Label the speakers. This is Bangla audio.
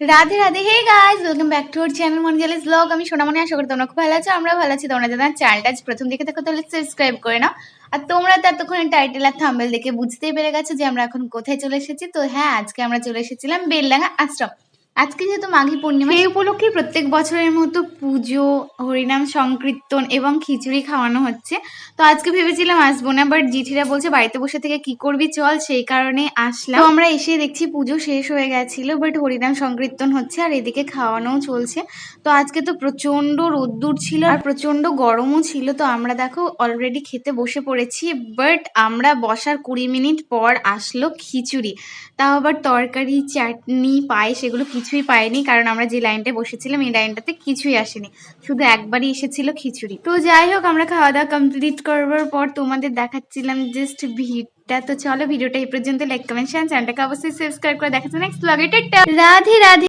Speaker 1: Radhe Radhe hey guys welcome back to our channel মনজালিস vlog আমি সোনামণি, আশা করি তোমরা খুব ভালো আছো। আমরা ভালো আছি। তোমরা যারা চ্যানেলটা প্রথম দেখে থাকো, তাহলে সাবস্ক্রাইব করে নাও। আর তোমরা তো এতক্ষণ টাইটেল আর থাম্বেল দেখে বুঝতেই পেরে গেছো যে আমরা এখন কোথায় চলে এসেছি। তো হ্যাঁ আজকে আমরা চলে এসেছিলাম বেলডাঙ্গা আশ্রম। আজকে যেহেতু মাঘী পূর্ণিমা সেই উপলক্ষে প্রত্যেক বছরের মতো পুজো হরিনাম সংকীর্তন এবং খিচুড়ি খাওয়ানো হচ্ছে। তো আজকে ভেবেছিলাম আসব না বাট জিঠিরা বলছে বাড়িতে বসে থেকে কি করবি চল সেই কারণে আসলাম। তো আমরা এসে দেখছি পুজো শেষ হয়ে গেছিল বাট হরিনাম সংকীর্তন হচ্ছে আর এদিকে খাওয়ানোও চলছে। তো আজকে তো প্রচণ্ড রোদ্দুর ছিল আর প্রচণ্ড গরমও ছিল তো আমরা দেখো অলরেডি খেতে বসে পড়েছি বাট আমরা বসার কুড়ি মিনিট পর আসলো খিচুড়ি। তাও আবার তরকারি চাটনি পায়েস এগুলো কিছুই পাইনি, কারণ আমরা যে লাইনটায় বসেছিলাম, এই লাইনটাতে কিছুই আসেনি। শুধু একবারই এসেছিল খিচুড়ি। তো যাই হোক, আমরা খাওয়া দাওয়া কমপ্লিট করবার পর তোমাদের দেখাচ্ছিলাম জাস্ট ভিড়টা। তো চলো, ভিডিওটা এই পর্যন্ত। লাইক কমেন্ট শেয়ার চ্যানেলটাকে অবশ্যই সাবস্ক্রাইব করে দেখাচ্ছি। নেক্সট ব্লগে রাধে রাধে!